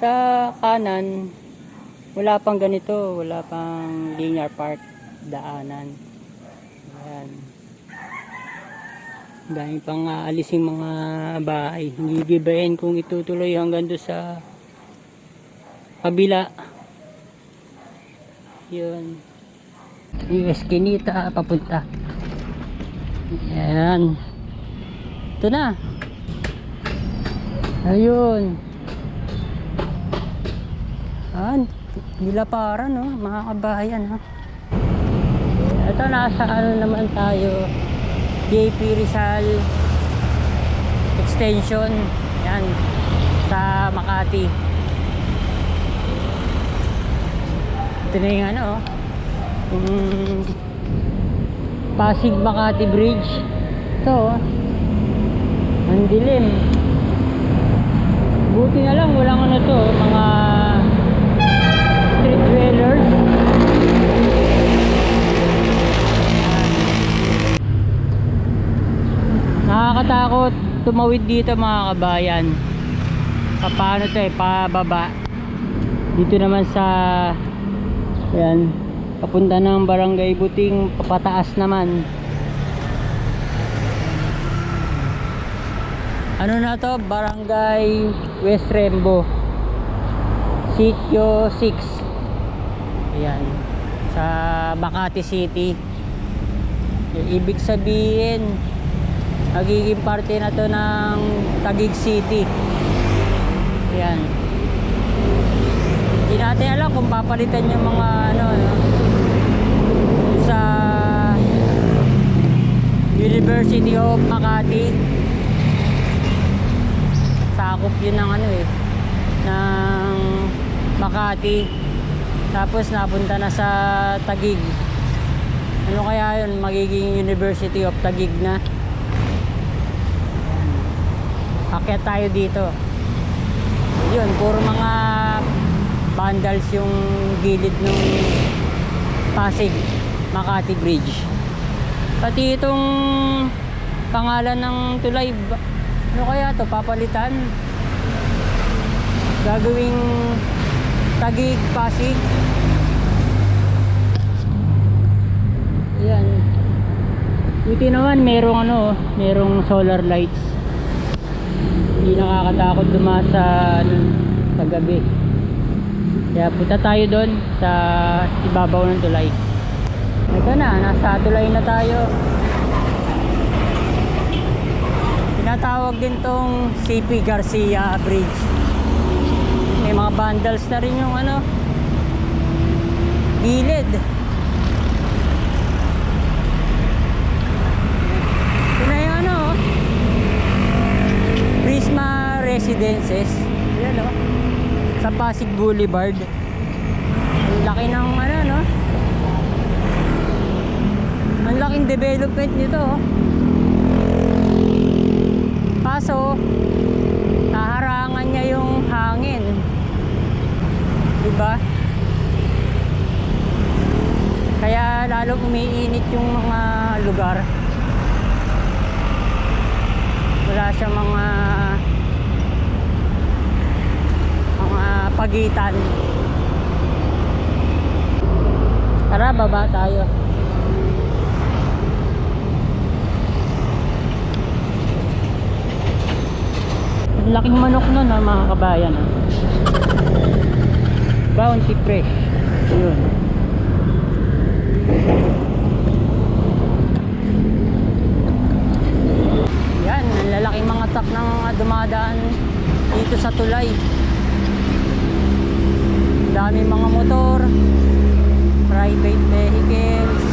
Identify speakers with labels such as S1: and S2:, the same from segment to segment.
S1: Sa kanan, wala pang ganito, wala pang linear park daanan. Ayan. Dahil pang aalisin mga bahay. Hindi gibayin kung itutuloy hanggang doon sa kabila. Yun. Yung eskinita papunta. Ayan. Ito na. Ayun. Ayan. Nila para no, mga kabayan ha. Ito nasa ano naman tayo. JP Rizal Extension. Yan. Sa Makati. Ito na yung ano oh. Yung Pasig Makati Bridge. Ito oh. Ang dilim. Buti na lang walang ano to, mga street dwellers. Nakakatakot tumawid dito mga kabayan. Pa- Paano to eh, pababa. Dito naman sa yan, papunta ng barangay Buting, papataas naman. Ano na to? Barangay West Rembo. Sitio 6. Ayan. Sa Makati City. Ibig sabihin, magiging parte na to ng Taguig City. Ayan. Hindi natin alam kung papalitan yung mga ano, ano sa University of Makati sakop yun ng ano eh ng Makati tapos napunta na sa Tagig ano kaya yun? Magiging University of Tagig na. Akyat tayo dito. Yun puro mga vandals yung gilid ng Pasig Makati Bridge. Pati itong pangalan ng tulay ano kaya to? Papalitan? Gagawing Tagig Pasig. Yan buti naman merong ano merong solar lights. Hindi nakakatakot dumaan sa ano, sa gabi. Kaya punta tayo doon sa ibabaw ng tulay. Ito na nasa tulay na tayo. Tinatawag din tong CP Garcia Bridge may mga vandals na rin yung ano gilid. Ito na yung ano oh. Prisma Residences. Yan o sa Pasig Boulevard. Ang laki ng ano no? Ang laking development nito oh. Kaso, naharangan niya yung hangin. Diba? Kaya lalong umiinit yung mga lugar. Wala siyang mga mga pagitan. Tara, baba tayo. Laking manok nun ha, mga kabayan. Ha. Bounty fresh. Yun. Yan, lalaking mga truck na dumadaan dito sa tulay. Dami mga motor, private vehicles.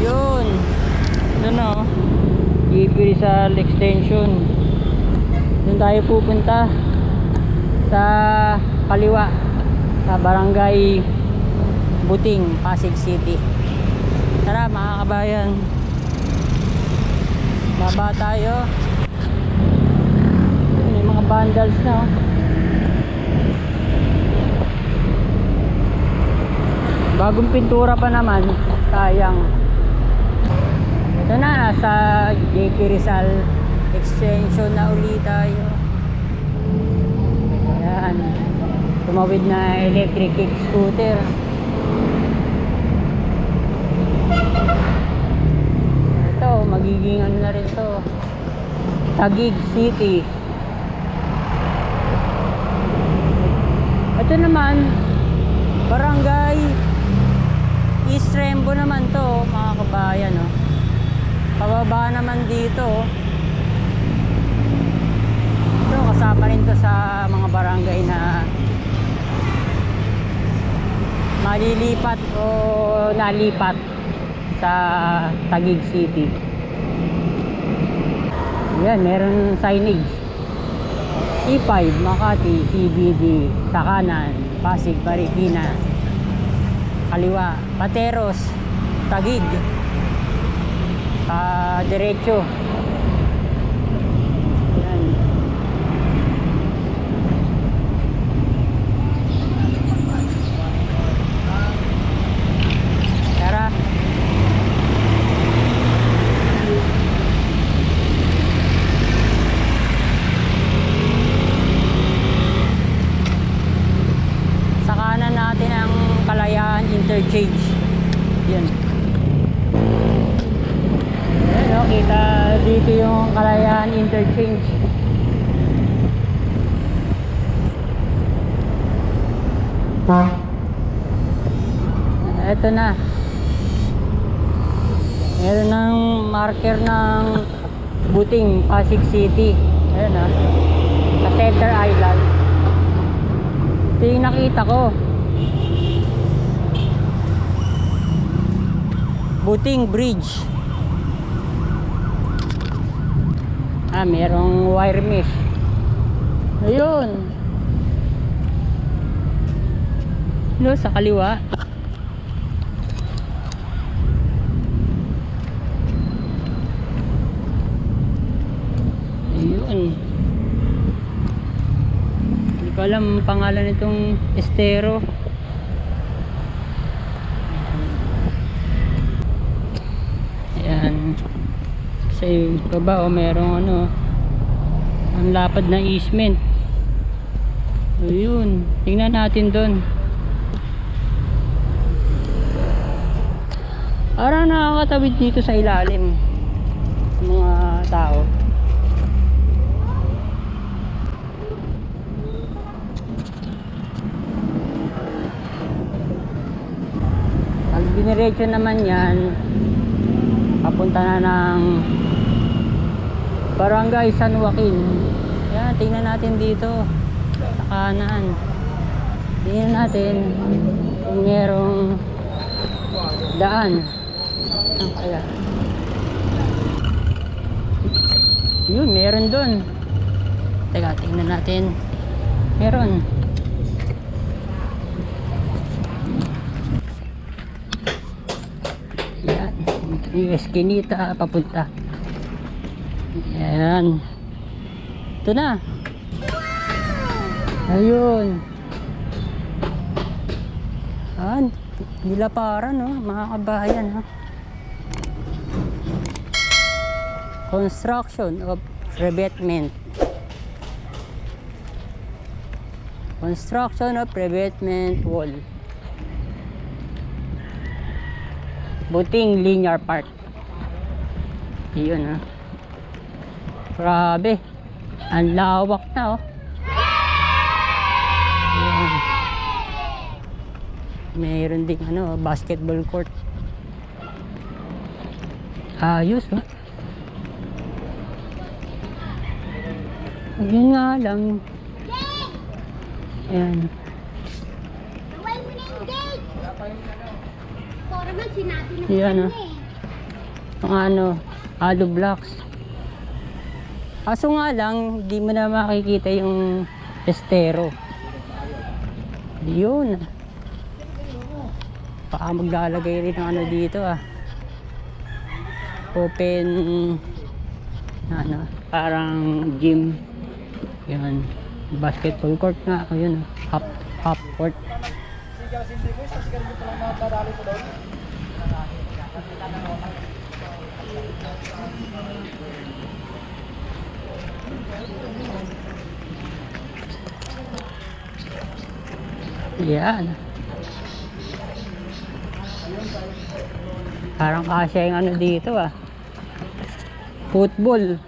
S1: Yun. Oh. JP Rizal Extension doon tayo pupunta sa kaliwa sa barangay Buting, Pasig City. Tara mga kabayan. Baba tayo. May mga vandals na oh. bagong pintura pa naman. Sayang. Ito na nasa JP Rizal extension na uli tayo. Ayan tumawid na electric scooter. Ito, magiging ano na rin to. Taguig City. Ito naman, barangay East Rembo naman to, mga kabayan. No? Pababa naman dito. oh. Ito, kasama rin to sa mga barangay na malilipat o nalipat sa Taguig City. Yan, meron signage. C5, Makati, CBD, sa kanan, Pasig, Marikina, kaliwa, Pateros, Tagig, ah diretso. Yan. Tara. Sa kanan natin ang Kalayaan Interchange. Yan. Yan o, kita dito yung Kalayaan Interchange. Ito na. Meron ng marker ng Buting, Pasig City. Ayan ah. Sa Center Island. Ito yung nakita ko. Buting Bridge. Ah, merong wire mesh. Ayun. No, sa kaliwa. Ayun. Hindi ko alam ang pangalan nitong estero. Ayan. Sa baba o merong ano ang lapad na easement. Ayun. Tingnan natin doon. Parang nakakatawid dito sa ilalim mga tao. Pag diniretso naman yan, papunta na ng Barangay San Joaquin. Yan, tingnan natin dito. Sa kanan. Tingnan natin kung merong daan. Ang kaya? Yun, meron doon. Teka, tingnan natin. Meron. Yan. Yung eskinita papunta. Yan. Ito na. Ayun. Yan. Nilaparan, no? Mga kabayan, ha? Construction of revetment. Construction of revetment wall. Buting linear park. Yun ha. Grabe. Ang lawak na oh. Ayan. Mayroon ding ano, basketball court. Ayos oh. Yun nga lang. Ayan.
S2: Away mo na yung gate! Para man sinabi na
S1: Yan,
S2: ano
S1: ah.
S2: eh.
S1: Ang ano, hollow blocks. Kaso nga lang, di mo na makikita yung estero. Yun. Baka maglalagay rin ng ano dito ah. Open, ano, parang gym. Yan. Basketball court nga. Ayun, half, half court. Yan. Parang kasya yung ano dito ah. Football.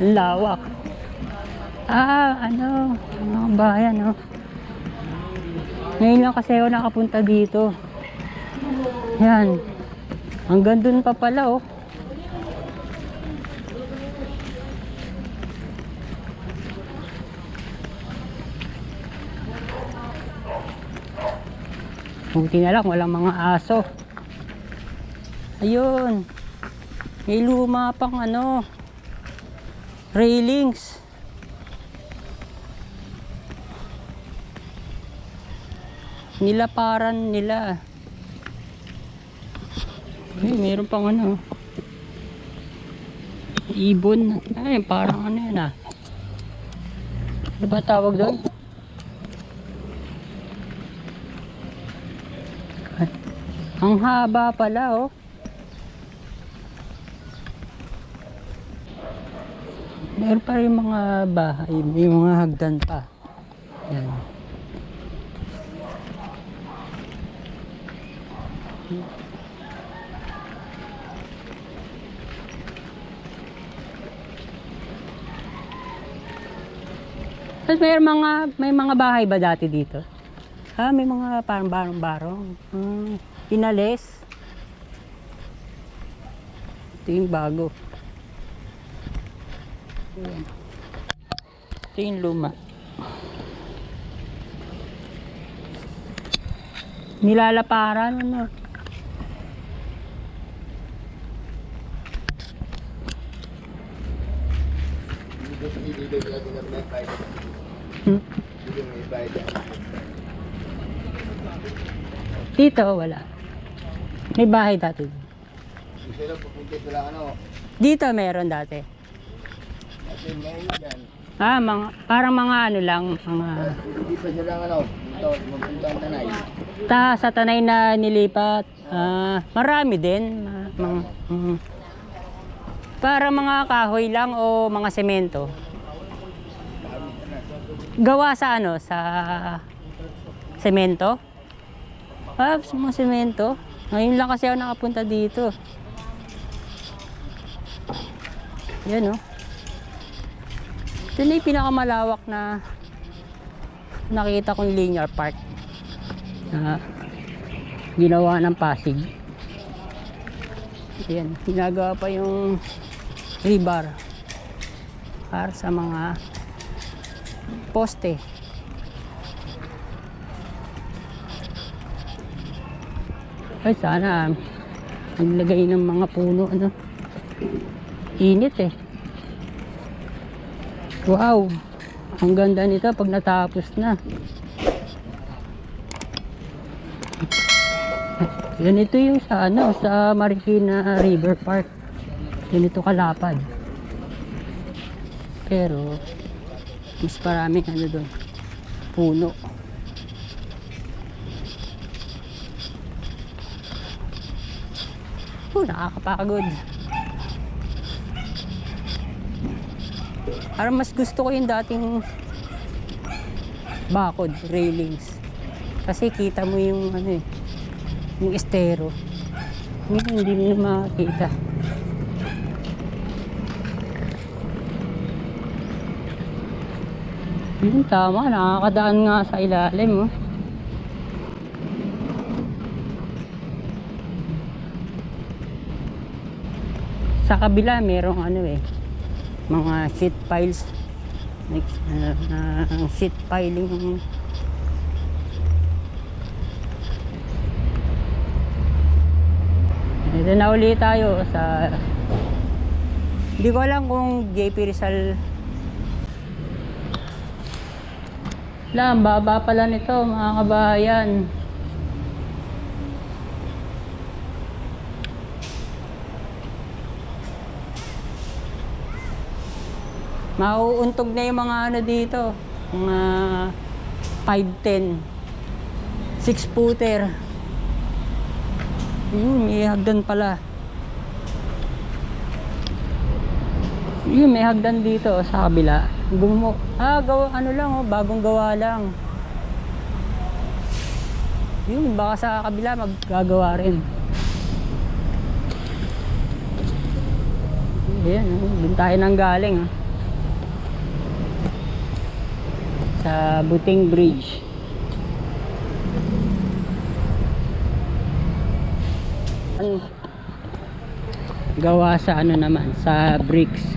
S1: Lawak. Ah, ano, mga bayan, oh. Ngayon lang kasi ako nakapunta dito. Yan. Hanggang dun pa pala, oh. Buti na lang, walang mga aso. Ayun. May luma pang ano, railings. Nilaparan nila. Ay, meron pang ano. Ibon. Ay, parang ano yan ah. Ano ba tawag doon? Ang haba pala oh. Meron pa rin mga bahay, may mga hagdan pa. Yan. Tapos may mga may mga bahay ba dati dito? Ah, may mga parang barong-barong. Hmm, inalis. Ito yung bago. Ayan. Ito yung luma. Nilalaparan, ano? Dito, wala. May bahay dati. Dito meron dati. Ah, mga, parang mga ano lang, mga
S3: Hindi pa sila ano, dito, magpunta ang tanay.
S1: ta sa tanay na nilipat. Ah, marami din. mga, mm. para mga kahoy lang o mga semento. Gawa sa ano, sa semento? Ah, sa semento. Ngayon lang kasi ako nakapunta dito. Yan oh. Ito na yung pinakamalawak na nakita kong linear park na ginawa ng Pasig. Ayan, ginagawa pa yung rebar para sa mga poste. Ay, sana naglagay ng mga puno, ano. Init eh. Wow! Ang ganda nito pag natapos na. Ganito yung sa ano, sa Marikina River Park. Ganito kalapad. Pero mas maraming ano doon. Puno. Oh, nakakapagod. Parang mas gusto ko yung dating bakod, railings. Kasi kita mo yung ano eh, yung estero. Ngayon, hindi mo na makakita. Hmm, tama, nakakadaan nga sa ilalim. Oh. Sa kabila, merong ano eh, mga sheet piles. Like, uh, sheet piling Ito na ulit tayo sa Hindi ko alam kung JP Rizal Wala, ang baba pala nito mga kabayan Mauuntog na yung mga ano dito mga 5'10 6 footer yun, may hagdan pala. Yun, may hagdan dito sa kabila. Gumo. Ah, gawa, ano lang oh, bagong gawa lang. Yun, baka sa kabila maggagawa rin. Ayan, oh, dun tayo galing. ah. Sa Buting Bridge. Gawa sa ano naman, sa bricks.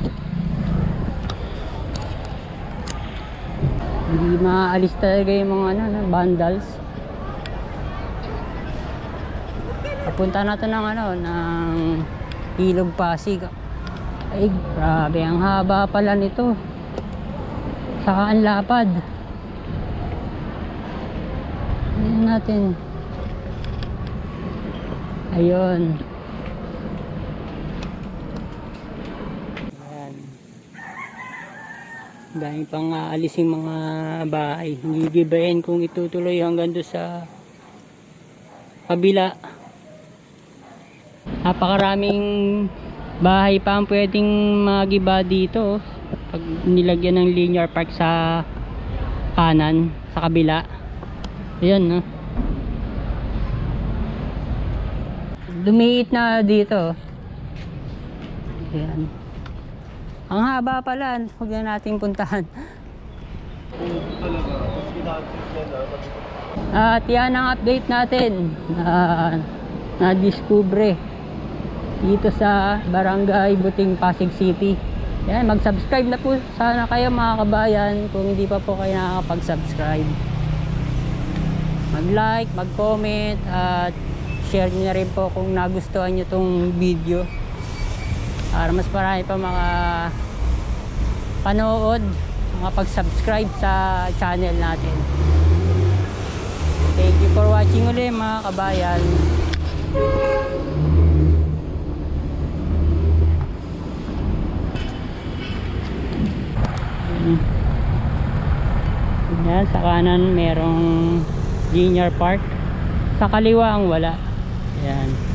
S1: Hindi maaalis talaga yung mga ano, ano, vandals. Papunta na to ng ano, ng Ilog Pasig. Ay, grabe, ang haba pala nito. Saka ang lapad. Ayan natin. Ayun. Dahil pang aalisin mga bahay. Hindi gibayin kung itutuloy hanggang doon sa kabila. Napakaraming bahay pa ang pwedeng magiba dito. oh. Pag nilagyan ng linear park sa kanan, sa kabila. Ayan, no? Lumiit na dito. Ayan. Ang haba pala. Huwag na nating puntahan. At yan ang update natin na na-discover dito sa Barangay Buting Pasig City. Yan, mag-subscribe na po sana kayo mga kabayan kung hindi pa po kayo nakakapag-subscribe. Mag-like, mag-comment at share nyo na rin po kung nagustuhan nyo tong video para mas marami pa mga panood, mga pag-subscribe sa channel natin. Thank you for watching ulit mga kabayan. Yan, sa kanan merong linear park. Sa kaliwa ang wala. Yan.